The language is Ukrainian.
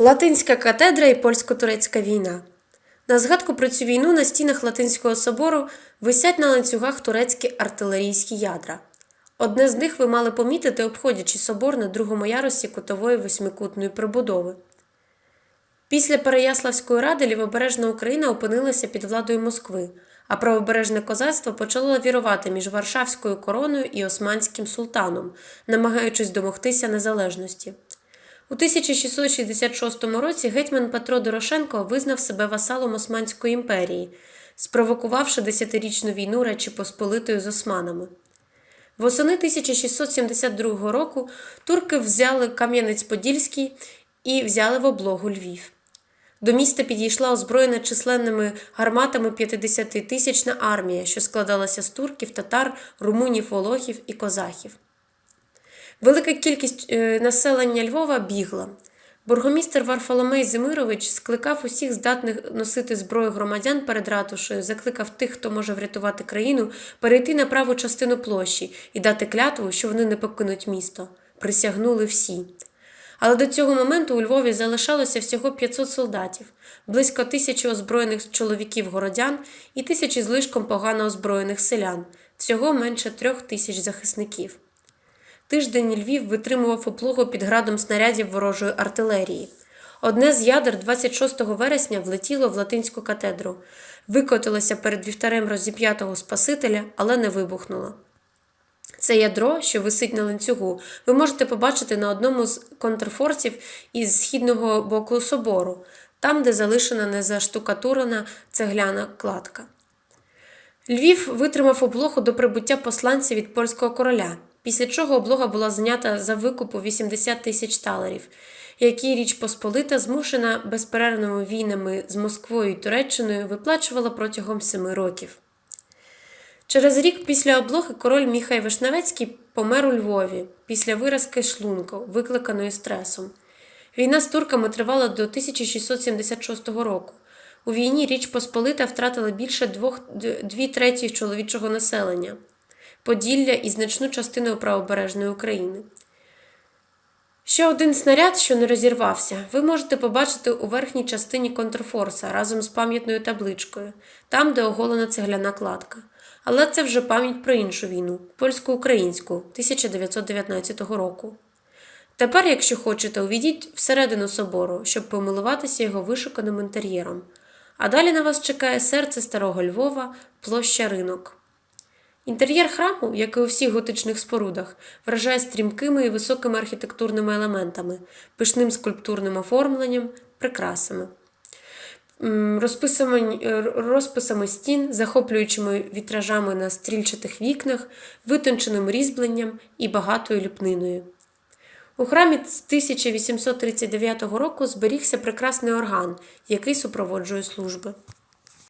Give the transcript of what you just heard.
Латинська катедра і польсько-турецька війна. На згадку про цю війну на стінах Латинського собору висять на ланцюгах турецькі артилерійські ядра. Одне з них ви мали помітити, обходячи собор на другому ярусі кутової восьмикутної прибудови. Після Переяславської ради лівобережна Україна опинилася під владою Москви, а правобережне козацтво почало лавірувати між Варшавською короною і Османським султаном, намагаючись домогтися незалежності. У 1666 році гетьман Петро Дорошенко визнав себе васалом Османської імперії, спровокувавши десятирічну війну Речі Посполитої з османами. Восени 1672 року турки взяли Кам'янець-Подільський і взяли в облогу Львів. До міста підійшла озброєна численними гарматами 50-тисячна армія, що складалася з турків, татар, румунів, волохів і козахів. Велика кількість е, населення Львова бігла. Бургомістр Варфоломей Зимирович скликав усіх здатних носити зброю громадян перед ратушею, закликав тих, хто може врятувати країну, перейти на праву частину площі і дати клятву, що вони не покинуть місто. Присягнули всі. Але до цього моменту у Львові залишалося всього 500 солдатів, близько тисячі озброєних чоловіків городян і тисячі з лишком погано озброєних селян, всього менше трьох тисяч захисників. Тиждень Львів витримував облогу під градом снарядів ворожої артилерії. Одне з ядер 26 вересня влетіло в латинську катедру, викотилося перед вівтарем розіп'ятого Спасителя, але не вибухнуло. Це ядро, що висить на ланцюгу, ви можете побачити на одному з контрфорсів із східного боку собору, там, де залишена незаштукатурена цегляна кладка. Львів витримав облогу до прибуття посланця від польського короля, після чого облога була знята за викупу 80 тисяч талерів, які Річ Посполита, змушена безперервними війнами з Москвою і Туреччиною, виплачувала протягом семи років. Через рік після облоги король Міхай Вишневецький помер у Львові після виразки шлунку, викликаної стресом. Війна з турками тривала до 1676 року. У війні Річ Посполита втратила більше двох, дві треті чоловічого населення, Поділля і значну частину правобережної України. Ще один снаряд, що не розірвався, ви можете побачити у верхній частині контрфорса разом з пам'ятною табличкою, там, де оголена цегляна кладка. Але це вже пам'ять про іншу війну польсько-українську 1919 року. Тепер, якщо хочете, увійдіть всередину собору, щоб помилуватися його вишуканим інтер'єром. А далі на вас чекає серце старого Львова, площа ринок. Інтер'єр храму, як і у всіх готичних спорудах, вражає стрімкими і високими архітектурними елементами, пишним скульптурним оформленням, прикрасами, розписами, розписами стін, захоплюючими вітражами на стрільчатих вікнах, витонченим різьбленням і багатою ліпниною. У храмі 1839 року зберігся прекрасний орган, який супроводжує служби.